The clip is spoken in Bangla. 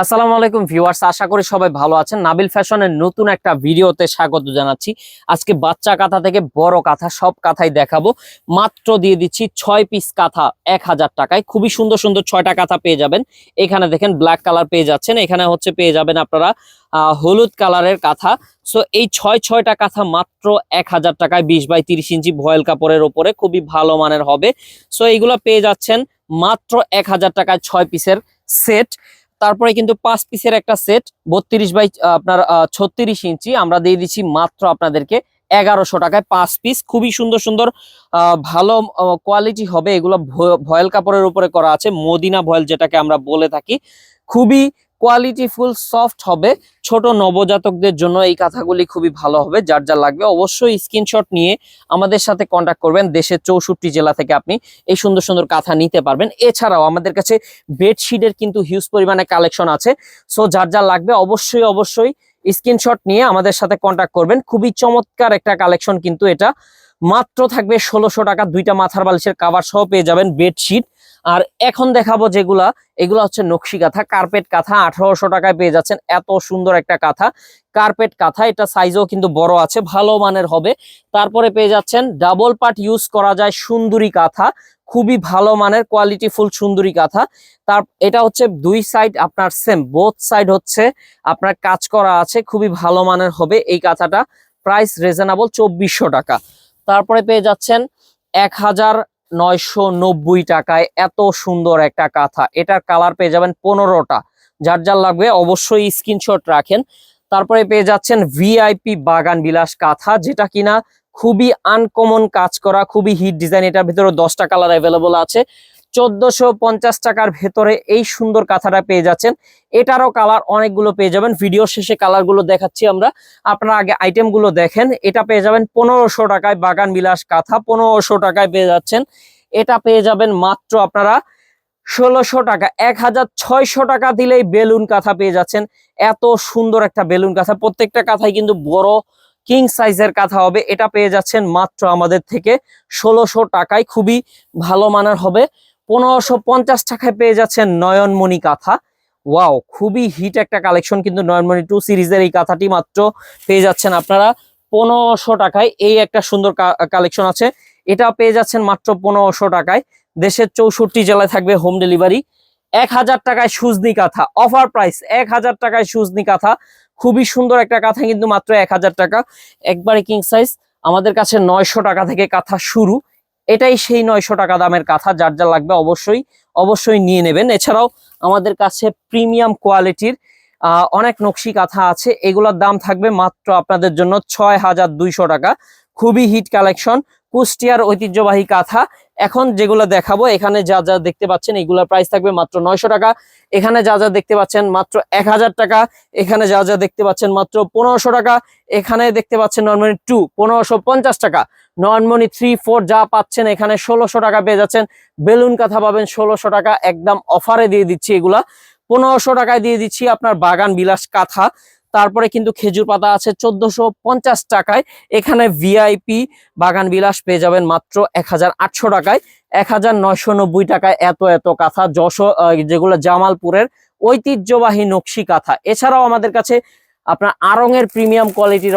আসসালামু আলাইকুম ভিউয়ার্স, আশা করি সবাই ভালো আছেন। নাবিল ফ্যাশনের নতুন একটা ভিডিওতে স্বাগত জানাচ্ছি। আজকে বাচ্চা কাঁথা থেকে বড় কাঁথা সব কাঁথাই দেখাবো। মাত্র দিয়ে দিচ্ছি ছয় পিস কাঁথা এক হাজার টাকায়। খুবই সুন্দর সুন্দর ছয়টা কাঁথা পেয়ে যাবেন। এখানে দেখেন ব্ল্যাক কালার পেয়ে যাচ্ছেন। এখানে হচ্ছে পেয়ে যাবেন আপনারা হলুদ কালারের কাঁথা। সো এই ছয়, ছয়টা কাঁথা মাত্র এক হাজার টাকায়, বিশ বাই তিরিশ ইঞ্চি ভয়েল কাপড়ের ওপরে। খুবই ভালো মানের হবে। সো এইগুলো পেয়ে যাচ্ছেন মাত্র এক হাজার টাকায় ছয় পিসের সেট। তারপরে কিন্তু পাঁচ পিসের একটা সেট বত্রিশ বাই আপনার ছত্রিশ ইঞ্চি। আমরা দিয়ে দিচ্ছি মাত্র আপনাদেরকে এগারোশো টাকায় পাঁচ পিস খুবই সুন্দর সুন্দর ভালো কোয়ালিটি হবে। এগুলো ভয়েল কাপড়ের উপরে করা আছে। মদিনা ভয়েল যেটাকে আমরা বলে থাকি। খুবই কোয়ালিটিফুল সফট হবে। ছোট নবজাতকদের জন্য এই কাঁথাগুলি খুবই ভালো হবে, যার যা লাগবে। অবশ্যই স্ক্রিনশট নিয়ে আমাদের সাথে কন্ট্যাক্ট করবেন। দেশের চৌষট্টি জেলা থেকে আপনি এই সুন্দর সুন্দর কাঁথা নিতে পারবেন। এছাড়াও আমাদের কাছে বেডশিটের কিন্তু হিউজ পরিমাণে কালেকশন আছে। সো যার যা লাগবে, অবশ্যই অবশ্যই স্ক্রিনশট নিয়ে আমাদের সাথে কন্ট্যাক্ট করবেন। খুবই চমৎকার একটা কালেকশন কিন্তু এটা। মাত্র থাকবে ষোলোশো টাকা। দুইটা মাথার বালিশের কাভার সহ পেয়ে যাবেন বেডশিট আর এখন দেখাবো যেগুলা, এগুলো হচ্ছে নকশি কাঁথা কার্পেট কাঁথা, আঠারোশো টাকায় পেয়ে যাচ্ছেন। এত সুন্দর একটা কাঁথা। কার্পেট কাঁথা, এটা সাইজও কিন্তু বড় আছে, ভালো মানের হবে। তারপরে পেয়ে যাচ্ছেন ডাবল পার্ট ইউজ করা যায় সুন্দরী কাঁথা। খুবই ভালো মানের কোয়ালিটি ফুল সুন্দরী কাঁথা। তার, এটা হচ্ছে দুই সাইড আপনার সেম বোথ সাইড হচ্ছে আপনার কাজ করা আছে, খুবই ভালো মানের হবে এই কাঁথাটা। প্রাইস রিজনেবল চব্বিশশো টাকা। তারপরে পেয়ে যাচ্ছেন, এক হাজার নয়শো নব্বই টাকায় এত সুন্দর একটা কাঁথা। এটার কালার পেয়ে যাবেন পনেরোটা। যার যার লাগবে অবশ্যই স্ক্রিনশট রাখেন। তারপরে পেয়ে যাচ্ছেন ভিআইপি বাগান বিলাস কাঁথা, যেটা কিনা খুবই আনকমন কাজ করা, খুবই হিট ডিজাইন এটার ভিতরে দশটা কালার অ্যাভেলেবল আছে। চোদ্দশো পঞ্চাশ টাকার ভেতরে এই সুন্দর কাঁথাটা পেয়ে যাচ্ছেন। এটারও কালার অনেকগুলো পেয়ে যাবেন। ভিডিও শেষে কালারগুলো দেখাচ্ছি আমরা। আপনারা আগে আইটেমগুলো দেখেন। এটা পেয়ে যাবেন পনেরোশো টাকায় বাগান বিলাস কাঁথা, পনেরোশো টাকায় পেয়ে যাচ্ছেন। এটা পেয়ে যাবেন মাত্র আপনারা ষোলোশো টাকা। এক হাজার ছয়শো টাকা দিলেই বেলুন কাঁথা পেয়ে যাচ্ছেন। এত সুন্দর একটা বেলুন কাঁথা। প্রত্যেকটা কাঁথাই কিন্তু বড় কিং সাইজের কাঁথা হবে। এটা পেয়ে যাচ্ছেন মাত্র আমাদের থেকে ষোলোশো টাকায়। খুবই ভালো মানের হবে। পনেরোশো পঞ্চাশ টাকায় পেয়ে যাচ্ছেন নয়নমণি কাঁথা। ওয়াও, খুবই হিট একটা কালেকশন কিন্তু নয়নমণি টু সিরিজের এই কাঁথাটি মাত্র পেয়ে যাচ্ছেন আপনারা পনেরোশো টাকায়। এই একটা সুন্দর কালেকশন আছে। এটা পেয়ে যাচ্ছেন মাত্র পনেরোশো টাকায়। দেশের চৌষট্টি জেলায় থাকবে হোম ডেলিভারি। এক হাজার টাকায় সুজনি কাঁথা। অফার প্রাইস এক হাজার টাকায় সুজনি কাঁথা। খুবই সুন্দর একটা কাঁথা কিন্তু মাত্র এক হাজার টাকা। একবারে কিং সাইজ। আমাদের কাছে নয়শো টাকা থেকে কাঁথা শুরু। এটাই সেই নয়শো টাকা দামের কাঁথা, যার যা লাগবে অবশ্যই অবশ্যই নিয়ে নেবেন। এছাড়াও আমাদের কাছে প্রিমিয়াম কোয়ালিটির অনেক নকশি কাঁথা আছে। এগুলোর দাম থাকবে মাত্র আপনাদের জন্য ছয় হাজার দুইশো টাকা। খুবই হিট কালেকশন কুষ্টিয়ার ঐতিহ্যবাহী কাঁথা। এখন যেগুলো দেখাবো, এখানে যা যা দেখতে পাচ্ছেন, এগুলোর প্রাইস থাকবে মাত্র নয়শো টাকা। এখানে যা যা দেখতে পাচ্ছেন, মাত্র এক হাজার টাকা। এখানে যা যা দেখতে পাচ্ছেন, মাত্র পনেরোশো টাকা। এখানে দেখতে পাচ্ছেন নর্মালি টু পনেরোশো পঞ্চাশ টাকা। নর্মালি থ্রি ফোর যা পাচ্ছেন, এখানে ষোলোশো টাকা পেয়ে যাচ্ছেন। বেলুন কাঁথা পাবেন ষোলোশো টাকা। একদম অফারে দিয়ে দিচ্ছি এগুলা। পনেরোশো টাকায় দিয়ে দিচ্ছি আপনার বাগান বিলাস কাঁথা। তারপরে কিন্তু খেজুর পাতা আছে চোদ্দশো পঞ্চাশ টাকায়। এখানে ভিআইপি বাগান বিলাস পেয়ে যাবেন মাত্র এক হাজার আটশো টাকায়। এক হাজার নয়শো নব্বই টাকায় এত এত কাঁথা, যশো যেগুলো জামালপুরের ঐতিহ্যবাহী নকশি কাঁথা। এছাড়াও আমাদের কাছে আপনার আরঙের প্রিমিয়াম কোয়ালিটির